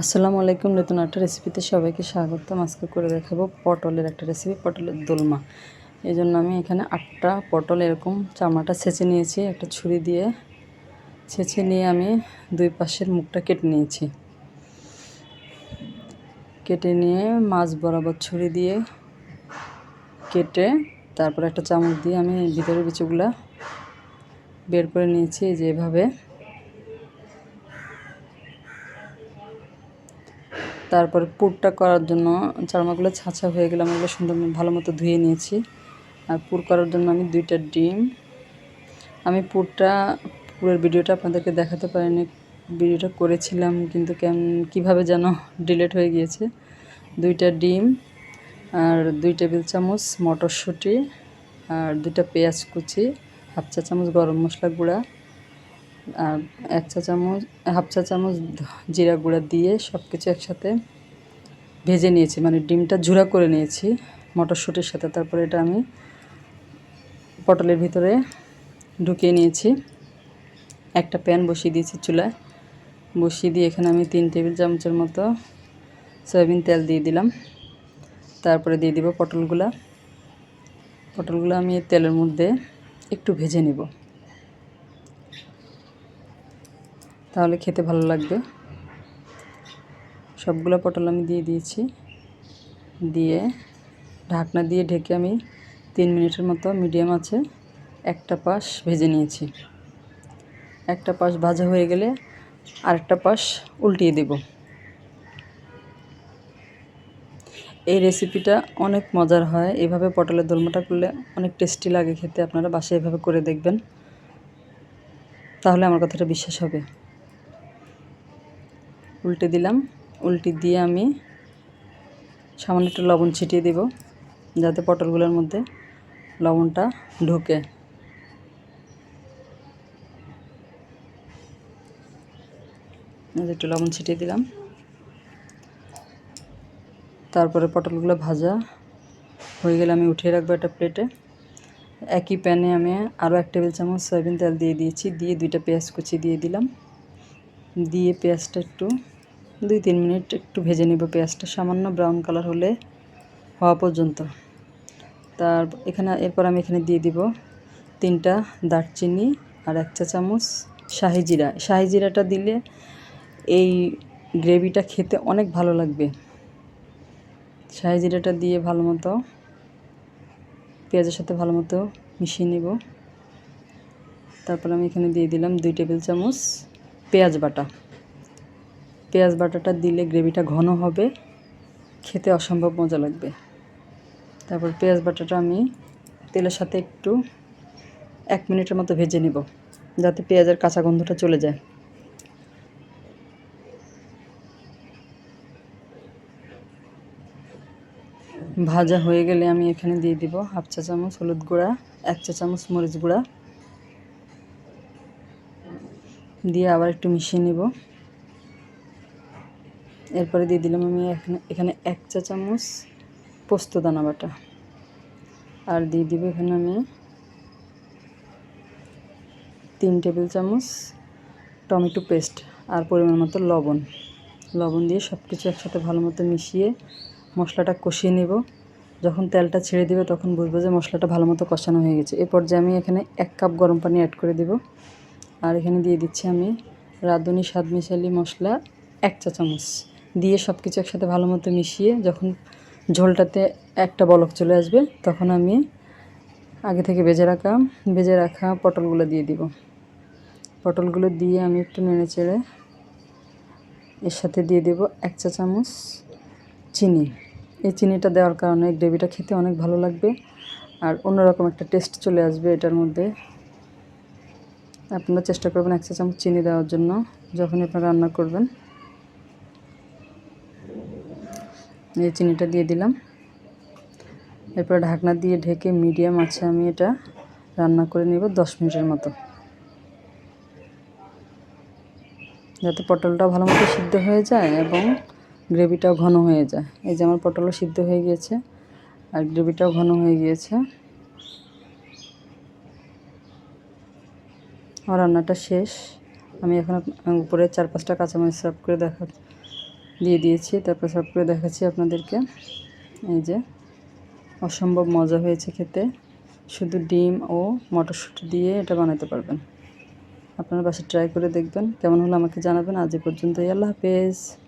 আসসালামু আলাইকুম, নতুন একটা রেসিপিতে সবাইকে স্বাগতম। আজকে করে দেখাবো পটলের একটা রেসিপি পটলের দোলমা। এই জন্য আমি এখানে আটটা পটল এরকম চামড়াটা ছেঁচে নিয়েছি, একটা ছুরি দিয়ে। ছেঁচে নিয়ে আমি দুই পাশের মুখটা কেটে নিয়েছি। কেটে নিয়ে মাছ বরাবর ছুরি দিয়ে কেটে তারপর একটা চামচ দিয়ে আমি ভিতরের বিচুগুলা বের করে নিয়েছি যে তারপরে পুরটা করার জন্য চারমাগুলো ছাঁচা হয়ে গেলে আমি ওগুলো সুন্দর ভালো মতো ধুয়ে নিয়েছি। আর পুর করার জন্য আমি দুইটা ডিম। আমি পুরটা, পুরের ভিডিওটা আপনাদেরকে দেখাতে পারিনি, ভিডিওটা করেছিলাম কিন্তু কেন কীভাবে যেন ডিলেট হয়ে গিয়েছে। দুইটা ডিম, আর দুই টেবিল চামচ মটরশুঁটি, আর দুইটা পেঁয়াজ কুচি, হাফ চা চামচ গরম মশলা গুঁড়া এক চা চামচ, হাফ চা চামচ জিরা গুঁড়া দিয়ে সব কিছু একসাথে ভেজে নিয়েছি। মানে ডিমটা ঝুরা করে নিয়েছি মটরশুঁটির সাথে। তারপরে এটা আমি পটলের ভিতরে ঢুকিয়ে নিয়েছি। একটা প্যান বসিয়ে দিয়েছি চুলায়। বসিয়ে দিয়ে এখানে আমি তিন টেবিল চামচের মতো সয়াবিন তেল দিয়ে দিলাম। তারপরে দিয়ে দিব পটলগুলা। পটলগুলো আমি তেলের মধ্যে একটু ভেজে নেব। তাহলে খেতে ভালো লাগবে। সবগুলো পটল আমি দিয়ে দিয়েছি। দিয়ে ঢাকনা দিয়ে ঢেকে আমি তিন মিনিটের মতো মিডিয়াম আছে একটা পাশ ভেজে নিয়েছি। একটা পাশ ভাজা হয়ে গেলে আরেকটা পাশ উল্টিয়ে দেব। এই রেসিপিটা অনেক মজার হয়। এভাবে পটলের দোলমাটা করলে অনেক টেস্টি লাগে খেতে। আপনারা বাসায় এভাবে করে দেখবেন। তাহলে আমার কথাটা বিশ্বাস হবে। উল্টে দিলাম। উল্টে দিয়ে আমি সামান্য একটু লবণ ছিটিয়ে দেব, যাতে পটলগুলোর মধ্যে লবণটা ঢুকে। একটু লবণ ছিটিয়ে দিলাম। তারপরে পটলগুলো ভাজা হয়ে গেলে আমি উঠিয়ে রাখব একটা প্লেটে। একই প্যানে আমি আরও এক টেবিল চামচ সয়াবিন তেল দিয়ে দিয়েছি, দিয়ে দুইটা পেঁয়াজ কুচি দিয়ে দিলাম। দিয়ে পেঁয়াজটা একটু দুই তিন মিনিট একটু ভেজে নেব পেঁয়াজটা। সামান্য ব্রাউন কালার হলে হওয়া পর্যন্ত। তার এখানে, এরপর আমি এখানে দিয়ে দিব তিনটা দারচিনি আর এক চা চামচ শাহি জিরা। শাহি জিরাটা দিলে এই গ্রেভিটা খেতে অনেক ভালো লাগবে। শাহি জিরাটা দিয়ে ভালো মতো, পেঁয়াজের সাথে ভালো মতো মিশিয়ে নেব। তারপর আমি এখানে দিয়ে দিলাম দুই টেবিল চামচ পেঁয়াজ বাটা। পেঁয়াজ বাটাটা দিলে গ্রেভিটা ঘন হবে, খেতে অসম্ভব মজা লাগবে। তারপর পেঁয়াজ বাটাটা আমি তেলের সাথে একটু এক মিনিটের মতো ভেজে নেব, যাতে পেঁয়াজের কাঁচা গন্ধটা চলে যায়। ভাজা হয়ে গেলে আমি এখানে দিয়ে দিব হাফ চা চামচ হলুদ গুঁড়া, এক চা চামচ মরিচ গুঁড়া। দিয়ে আবার একটু মিশিয়ে নেব। এরপরে দিয়ে দিলাম আমি এখানে এখানে এক চা চামচ পোস্ত দানা বাটা। আর দিয়ে দিব এখানে আমি তিন টেবিল চামচ টমেটো পেস্ট আর পরিমাণ মতো লবণ। লবণ দিয়ে সব কিছু একসাথে ভালো মতো মিশিয়ে মশলাটা কষিয়ে নেব। যখন তেলটা ছেড়ে দেবে তখন বুঝব যে মশলাটা ভালো মতো কষানো হয়ে গেছে। এরপর যে আমি এখানে এক কাপ গরম পানি অ্যাড করে দেব। আর এখানে দিয়ে দিচ্ছি আমি রাঁধুনি স্বাদ মিশালি মশলা এক চা চামচ। দিয়ে সব কিছু একসাথে ভালো মতো মিশিয়ে যখন ঝোলটাতে একটা বলক চলে আসবে, তখন আমি আগে থেকে ভেজে রাখা ভেজে রাখা পটলগুলো দিয়ে দিব। পটলগুলো দিয়ে আমি একটু নেড়ে চেড়ে এর সাথে দিয়ে দেব এক চা চামচ চিনি। এই চিনিটা দেওয়ার কারণে গ্রেভিটা খেতে অনেক ভালো লাগবে আর অন্যরকম একটা টেস্ট চলে আসবে এটার মধ্যে। আপনারা চেষ্টা করবেন এক চা চামচ চিনি দেওয়ার জন্য যখন আপনারা রান্না করবেন। এই চিনিটা দিয়ে দিলাম। এরপর ঢাকনা দিয়ে ঢেকে মিডিয়াম আছে আমি এটা রান্না করে নেব দশ মিনিটের মতো। যাতে পটলটা ভালো মতো সিদ্ধ হয়ে যায় এবং গ্রেভিটাও ঘন হয়ে যায়। এই যে আমার পটলও সিদ্ধ হয়ে গিয়েছে আর গ্রেভিটাও ঘন হয়ে গিয়েছে। আমার রান্নাটা শেষ। আমি এখন উপরে চার পাঁচটা কাঁচামরিচ সার্ভ করে দেখা দিয়ে দিয়েছি, তারপর সব করে দেখাচ্ছি আপনাদেরকে। এই যে, অসম্ভব মজা হয়েছে খেতে। শুধু ডিম ও মটরশুঁটি দিয়ে এটা বানাতে পারবেন। আপনারা বাসা ট্রাই করে দেখবেন। কেমন হলো আমাকে জানাবেন। আজ এ পর্যন্তই। আল্লাহ হাফেজ।